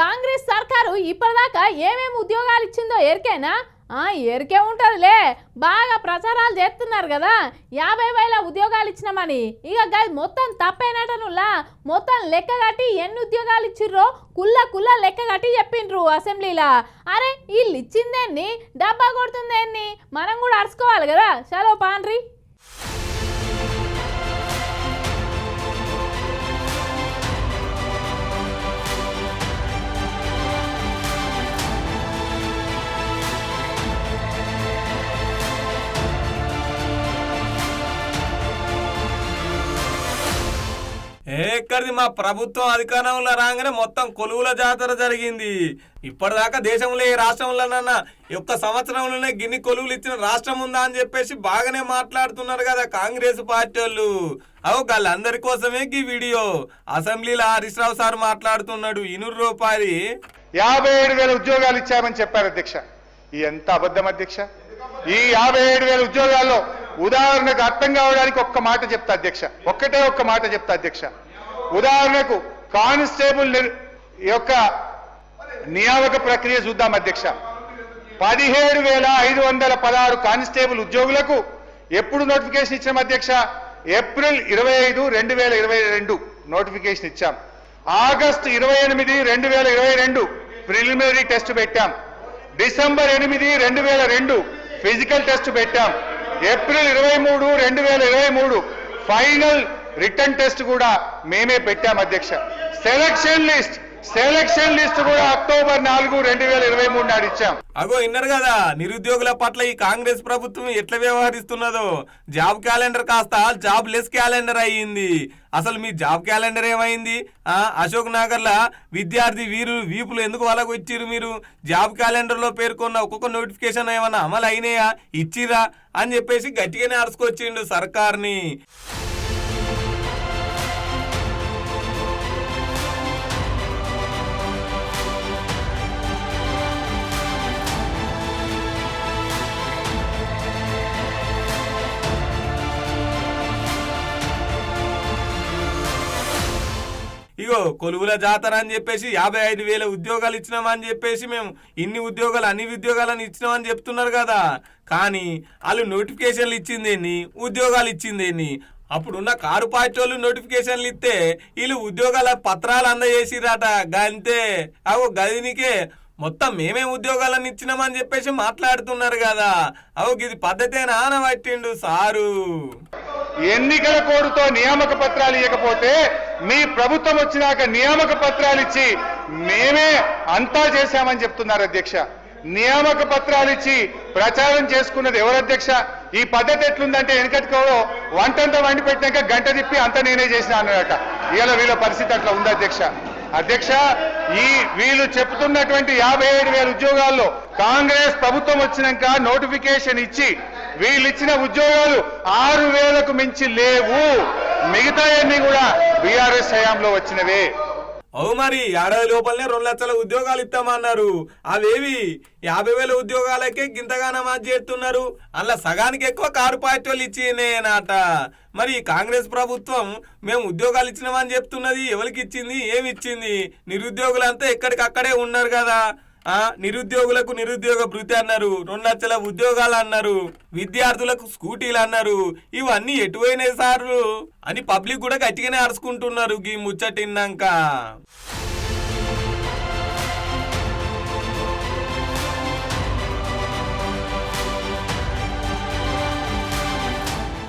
కాంగ్రెస్ సర్కారు ఇప్పటిదాకా ఏమేమి ఉద్యోగాలు ఇచ్చిందో ఎరికేనా ఆ, ఎరికే ఉంటుందిలే. బాగా ప్రచారాలు చేస్తున్నారు కదా. యాభై వేల ఉద్యోగాలు ఇచ్చినామని. ఇక గది మొత్తం తప్పేనటనులా మొత్తం లెక్క కట్టి ఎన్ని ఉద్యోగాలు ఇచ్చిర్రో కుల్ల కుల్ల లెక్క కట్టి చెప్పిండ్రు అసెంబ్లీలా. అరే వీళ్ళు ఇచ్చిందేన్ని డబ్బా కొడుతుందేన్ని? మనం కూడా అరుచుకోవాలి కదా. చలో పాన్రి ఎక్కడిది మా ప్రభుత్వం అధికారంలో రాగానే మొత్తం కొలువుల జాతర జరిగింది. ఇప్పటిదాకా దేశంలో ఏ రాష్ట్రంలోనన్నా ఒక్క సంవత్సరంలోనే గిన్ని కొలువులు ఇచ్చిన రాష్ట్రం ఉందా అని చెప్పేసి బాగానే మాట్లాడుతున్నారు కదా కాంగ్రెస్ పార్టీ వాళ్ళు అవు వాళ్ళందరి కోసమే ఈ వీడియో. అసెంబ్లీలో హరీష్ రావు సార్ మాట్లాడుతున్నాడు. ఇనూరు రూపాయలు. యాభై ఏడు వేల ఉద్యోగాలు ఇచ్చామని చెప్పారు అధ్యక్ష. ఎంత అబద్ధం అధ్యక్ష? ఈ యాభై ఏడు వేల ఉద్యోగాల్లో ఉదాహరణకు అర్థం కావడానికి ఒక్క మాట చెప్తా అధ్యక్ష. ఒక్కటే ఒక్క మాట చెప్తా అధ్యక్ష. ఉదాహరణకు కానిస్టేబుల్ యొక్క నియామక ప్రక్రియ చూద్దాం అధ్యక్ష. పదిహేడు వేల ఐదు వందల పదహారు కానిస్టేబుల్ ఉద్యోగులకు ఎప్పుడు నోటిఫికేషన్ ఇచ్చాం అధ్యక్ష? ఏప్రిల్ ఇరవై ఐదు రెండు వేల ఇరవై రెండు నోటిఫికేషన్ ఇచ్చాం. ఆగస్టు ఇరవై ఎనిమిది రెండు వేల ఇరవై రెండు ప్రిలిమినరీ టెస్ట్ పెట్టాం. డిసెంబర్ ఎనిమిది రెండు వేల రెండు ఫిజికల్ టెస్ట్ పెట్టాం. ఏప్రిల్ ఇరవై మూడు రెండు వేల ఇరవై మూడు. ఫైనల్ రిటర్న్ టెస్ట్ కూడా మేమే పెట్టాం అధ్యక్ష. సెలక్షన్ లిస్ట్ సెలక్షన్ లిస్ట్ కూడా అక్టోబర్ నాలుగు రెండు వేల ఇరవై మూడు నాడు ఇచ్చాం. అగో విన్నారు కదా నిరుద్యోగుల పట్ల ఈ కాంగ్రెస్ ప్రభుత్వం ఎట్లా వ్యవహరిస్తున్నదో? జాబ్ క్యాలెండర్ కాస్త జాబ్ లెస్ క్యాలెండర్ అయ్యింది. అసలు మీ జాబ్ క్యాలెండర్ ఏమైంది? అశోక్ నగర్ లా విద్యార్థి వీరు వీపులు ఎందుకు వాళ్ళకు ఇచ్చిర్రు మీరు? జాబ్ క్యాలెండర్లో పేర్కొన్న ఒక్కొక్క నోటిఫికేషన్ ఏమన్నా అమలు అయినాయా? ఇచ్చిరా అని చెప్పేసి గట్టిగానే అరుచుకొచ్చిండు సర్కార్ని. ఇగో కొలువుల జాతర అని చెప్పేసి యాభై ఐదు వేల ఉద్యోగాలు ఇచ్చినామని చెప్పేసి మేము ఇన్ని ఉద్యోగాలు అన్ని ఉద్యోగాలను ఇచ్చినామని చెప్తున్నారు కదా. కానీ వాళ్ళు నోటిఫికేషన్లు ఇచ్చిందేని ఉద్యోగాలు ఇచ్చిందేని అప్పుడున్న కారు పార్టీ వాళ్ళు నోటిఫికేషన్లు ఇస్తే వీళ్ళు ఉద్యోగాల పత్రాలు అందజేసిరట గంతే. అగో గదినికే మొత్తం మేమే ఉద్యోగాలను ఇచ్చినామని చెప్పేసి మాట్లాడుతున్నారు కదా. అవు ఇది పద్ధతేనా అనబట్టిండు సారు. ఎన్నికల కోడుతో నియామక పత్రాలు ఇవ్వకపోతే మీ ప్రభుత్వం వచ్చినాక నియామక పత్రాలు ఇచ్చి మేమే అంతా చేశామని చెప్తున్నారు అధ్యక్ష. నియామక పత్రాలు ఇచ్చి ప్రచారం చేసుకున్నది ఎవరు అధ్యక్ష? ఈ పద్ధతి ఎట్లుందంటే వెనకటికో వంటంతా వండి పెట్టినాక గంట తిప్పి అంత నేనే చేసిన అన్నట ఇలా వీళ్ళ పరిస్థితి అట్లా ఉంది అధ్యక్ష. అధ్యక్ష ఈ వీళ్ళు చెప్తున్నటువంటి యాభై ఏడు వేల ఉద్యోగాల్లో కాంగ్రెస్ ప్రభుత్వం వచ్చినాక నోటిఫికేషన్ ఇచ్చి వీళ్ళు ఇచ్చిన ఉద్యోగాలు ఆరు వేలకు మించి లేవు. మిగతా అన్ని కూడా బీఆర్ఎస్ హయాంలో వచ్చినవే. అవు మరి ఏడాది లోపలనే రెండు లక్షల ఉద్యోగాలు ఇస్తామన్నారు అవేవి? యాభై వేల ఉద్యోగాలకే గింతగానం చేస్తున్నారు. అలా సగానికి ఎక్కువ కారు పార్టీ వాళ్ళు ఇచ్చినేనాట మరి కాంగ్రెస్ ప్రభుత్వం మేము ఉద్యోగాలు ఇచ్చినామని చెప్తున్నది ఎవరికి ఇచ్చింది ఏమి ఇచ్చింది? నిరుద్యోగులంతా ఎక్కడికక్కడే ఉన్నారు కదా. నిరుద్యోగులకు నిరుద్యోగ భృతి అన్నారు రెండు లక్షల ఉద్యోగాలు అన్నారు విద్యార్థులకు స్కూటీలు అన్నారు ఇవన్నీ ఎటువైనాయి సార్లు అని పబ్లిక్ కూడా గట్టిగానే అరుచుకుంటున్నారు ఈ ముచ్చటిన్నాక.